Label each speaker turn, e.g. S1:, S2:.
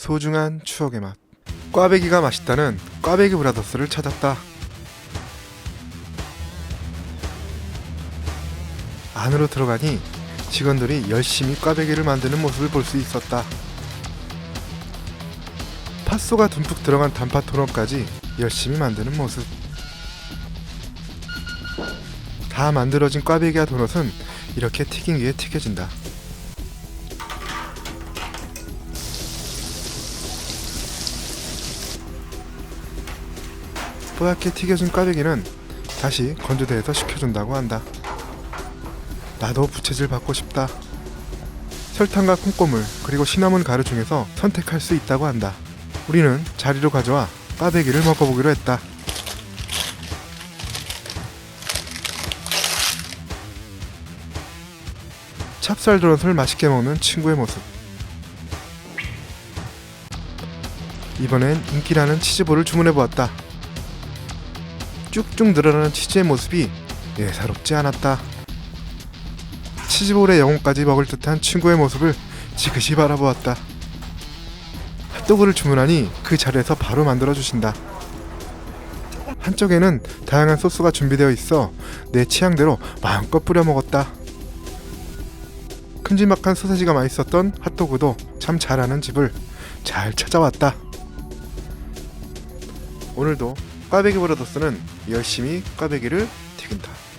S1: 소중한 추억의 맛. 꽈배기가 맛있다는 꽈배기 브라더스를 찾았다. 안으로 들어가니 직원들이 열심히 꽈배기를 만드는 모습을 볼 수 있었다. 팥소가 듬뿍 들어간 단팥 토너까지 열심히 만드는 모습. 다 만들어진 꽈배기와 도넛은 이렇게 튀김기에 튀겨진다. 뽀얗게 튀겨진 꽈배기는 다시 건조대에서 식혀준다고 한다. 나도 부채질 받고 싶다. 설탕과 콩고물 그리고 시나몬 가루 중에서 선택할 수 있다고 한다. 우리는 자리로 가져와 꽈배기를 먹어보기로 했다. 찹쌀 도넛을 맛있게 먹는 친구의 모습. 이번엔 인기라는 치즈볼을 주문해 보았다. 쭉쭉 늘어나는 치즈의 모습이 예사롭지 않았다. 치즈볼의 영혼까지 먹을 듯한 친구의 모습을 지그시 바라보았다. 핫도그를 주문하니 그 자리에서 바로 만들어 주신다. 한쪽에는 다양한 소스가 준비되어 있어 내 취향대로 마음껏 뿌려 먹었다. 큼지막한 소세지가 맛있었던 핫도그도 참 잘하는 집을 잘 찾아왔다. 오늘도 꽈배기 브라더스는 열심히 꽈배기를 튀긴다.